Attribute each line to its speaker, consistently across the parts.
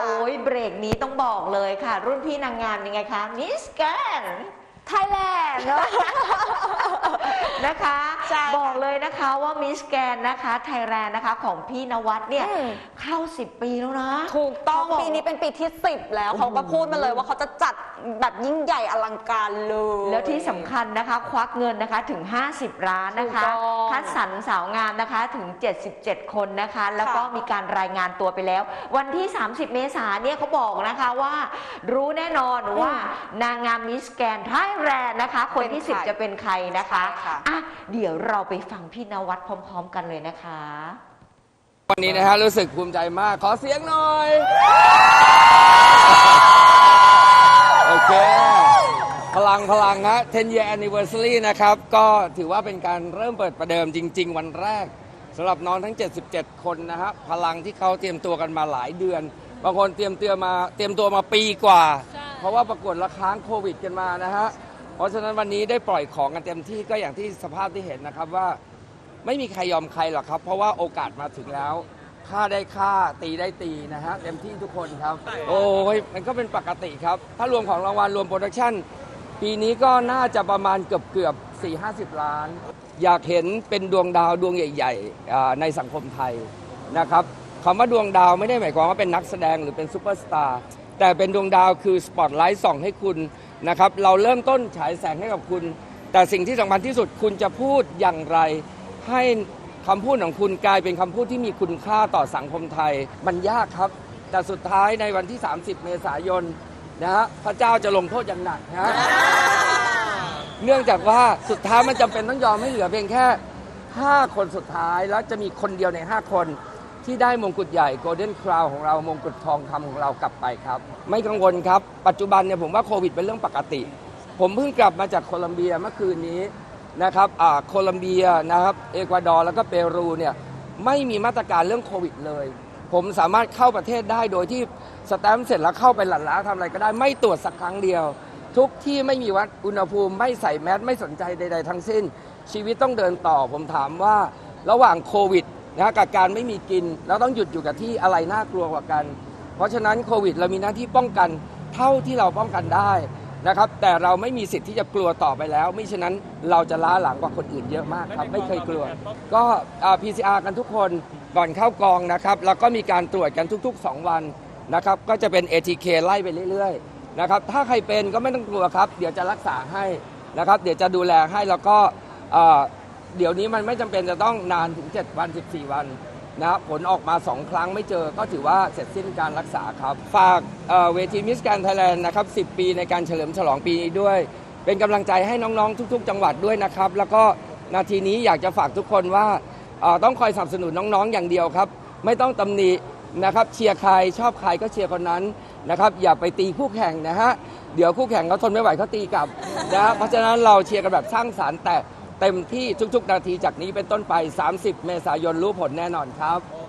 Speaker 1: โอ้ยเบรกนี้ต้องบอกเลยค่ะ รุ่นพี่นางงามยังไงคะมิสแกน
Speaker 2: ไทยแลนด์เนาะ
Speaker 1: นะคะ
Speaker 2: ใช่ค่ะ
Speaker 1: บอกเลยนะคะว่ามิสแกนนะคะไทยแลนด์นะคะของพี่นวัดเนี่ย
Speaker 2: อืม
Speaker 1: เข้า 10 ปีแล้วนะ
Speaker 2: ถูกต้อง
Speaker 1: เขาบอก
Speaker 2: ปีนี้เป็นปีที่ 10 แล้ว
Speaker 1: โอ้โห
Speaker 2: เขาก็พูดมาเลยว่าเขาจะจัดแบบยิ่งใหญ่อลังการเลย
Speaker 1: แล้วที่สำคัญนะคะ ควักเงินนะคะถึง 50ล้านนะคะ
Speaker 2: ถูกต้อง
Speaker 1: คัดสรรสาวงามนะคะถึง 77 คนนะคะ แล้วก็
Speaker 2: ค่ะ
Speaker 1: มีการรายงานตัวไปแล้ว วันที่ 30 เมษายนเนี่ยเขาบอกนะคะว่า รู้แน่นอนว่านางงามมิสแกนไทยแลนด์นะคะ คนที่
Speaker 2: เป็นใคร
Speaker 1: 10 จะเป็นใครนะคะ
Speaker 2: ใช่ค่ะ
Speaker 1: อะ เดี๋ยวเราไปฟังพี่นวัดพร้อม ๆ กันเลยนะคะ
Speaker 3: วันนี้นะฮะรู้สึกภูมิใจมาก ขอเสียงหน่อย โอเค พลังพลังฮะ 10 year anniversary นะครับ ก็ถือว่าเป็นการเริ่มเปิดประเดิมจริง ๆ วันแรกสำหรับน้องทั้ง 77 คนนะฮะ พลังที่เขาเตรียมตัวกันมาหลายเดือน บางคนเตรียมตัวมาเตรียมตัวมาปีกว่า เพราะว่าประกวดละค้างโควิดกันมานะฮะ เพราะฉะนั้นวันนี้ได้ปล่อยของกันเต็มที่ก็อย่างที่สภาพที่เห็นนะครับว่า ไม่มีใครยอมใครหรอกครับ เพราะว่าโอกาสมาถึงแล้วฆ่าได้ฆ่าตีได้ตีนะฮะเต็มที่ทุกคนครับ โอ้ยมันก็เป็นปกติครับ ถ้ารวมของรางวัลรวมโปรดักชั่น ปีนี้ก็น่าจะประมาณเกือบเกือบ4 50 ล้าน อยากเห็นเป็นดวงดาวดวงใหญ่ๆในสังคมไทยนะครับคำว่าดวงดาวไม่ได้หมายความว่าเป็นนักแสดงหรือเป็นซูเปอร์สตาร์แต่เป็นดวงดาวคือสปอตไลท์ส่องให้คุณนะครับ เราเริ่มต้นฉายแสงให้กับคุณ แต่สิ่งที่สำคัญที่สุดคุณจะพูดอย่างไร ให้คำพูดของคุณกลายเป็นคำพูดที่มีคุณค่าต่อสังคมไทย มันยากครับ แต่สุดท้ายในวันที่ 30 เมษายนนะฮะพระเจ้าจะลงโทษอย่างหนักนะฮะเนื่องจากว่าสุดท้ายมันจำเป็นต้องยอมให้เหลือเพียงแค่ 5 คนสุดท้ายแล้วจะมีคนเดียวใน 5 คนที่ได้มงกุฎใหญ่ Golden Crown ของเรามงกุฎทองคำของเรากลับไปครับ ไม่กังวลครับ ปัจจุบันเนี่ยผมว่าโควิดเป็นเรื่องปกติ ผมเพิ่งกลับมาจากโคลัมเบียเมื่อคืนนี้ นะครับอ่าโคลัมเบียนะครับเอกวาดอร์แล้วก็เปรูเนี่ยไม่มีมาตรการเรื่องโควิดเลย ผมสามารถเข้าประเทศได้โดยที่สแตมป์เสร็จแล้วเข้าไปหลั่นล้าทำอะไรก็ได้ไม่ตรวจสักครั้งเดียว ทุกที่ไม่มีวัดอุณหภูมิไม่ใส่แมสไม่สนใจใด ๆ ทั้งสิ้น ชีวิตต้องเดินต่อผมถามว่าระหว่างโควิดนะกับการไม่มีกิน แล้วต้องหยุดอยู่กับที่อะไรน่ากลัวกว่ากัน เพราะฉะนั้นโควิดเรามีหน้าที่ป้องกันเท่าที่เราป้องกันได้ นะครับแต่เราไม่มีสิทธิ์ที่จะกลัวต่อไปแล้วไม่ฉะนั้นเราจะล้าหลังกว่าคนอื่นเยอะมากครับไม่เคยกลัว ก็อ่า PCR กันทุกคนก่อนเข้ากองนะครับแล้วก็มีการตรวจกันทุก ๆ 2 วันนะครับก็จะเป็น ATK ไล่ไปเรื่อยๆนะครับถ้าใครเป็นก็ไม่ต้องกลัวครับ เดี๋ยวจะรักษาให้นะครับเดี๋ยวจะดูแลให้แล้วก็อ่าเดี๋ยวนี้มันไม่จำเป็นจะต้องนานถึง 7 วัน 14 วัน นะผลออกมา 2 ครั้งไม่เจอก็ถือว่าเสร็จสิ้นการรักษาครับ ฝากเวทีมิสแกนไทยแลนด์นะครับ 10 ปีในการเฉลิมฉลองปีนี้ด้วย เป็นกำลังใจให้น้อง ๆ ทุก ๆ จังหวัดด้วยนะครับ แล้วก็นาทีนี้อยากจะฝากทุกคนว่าต้องคอยสนับสนุนน้องๆ อย่างเดียวครับ ไม่ต้องตำหนินะครับเชียร์ใครชอบใครก็เชียร์คนนั้นนะครับอย่าไปตีคู่แข่งนะฮะเดี๋ยวคู่แข่งเขาทนไม่ไหวเขาตีกลับนะฮะเพราะฉะนั้นเราเชียร์กันแบบสร้างสรรค์แต่ เต็มที่ทุกๆ นาทีจากนี้เป็นต้นไป 30 เมษายนรู้ผลแน่นอนครับ
Speaker 1: อุ้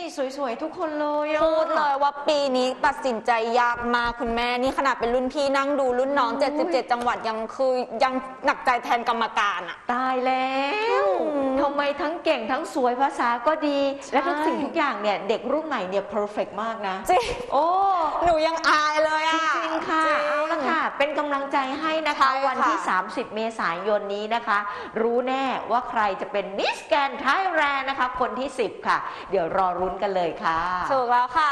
Speaker 1: ยสวยๆ ทุกคนเลยอะ
Speaker 2: พูดเลยว่าปีนี้ตัดสินใจยากมากคุณแม่นี่ขนาดเป็นรุ่นพี่นั่งดูรุ่นน้อง77 จังหวัดยังคือยังหนักใจแทนกรรมการอะ
Speaker 1: ตายแล้ว
Speaker 2: อืม
Speaker 1: ทำไมทั้งเก่งทั้งสวยภาษาก็ดี
Speaker 2: ใช่
Speaker 1: และทุกสิ่งทุกอย่างเนี่ยเด็กรุ่นใหม่เนี่ยเพอร์เฟกมากนะ
Speaker 2: จริง
Speaker 1: โอ้
Speaker 2: หนูยังอายเลย
Speaker 1: จ
Speaker 2: อะ
Speaker 1: ริงๆค่ะ
Speaker 2: จริง
Speaker 1: เอาละค่ะ เป็นกำลังใจให้นะคะ
Speaker 2: ใช่ค่ะ
Speaker 1: วันที่ 30 เมษายนนี้นะคะ รู้แน่ว่าใครจะเป็นมิสแกนไทยแลนด์นะคะ คนที่ 10 ค่ะ เดี๋ยวรอรุ้นกันเลยค่ะ
Speaker 2: ถูกแล้วค่ะ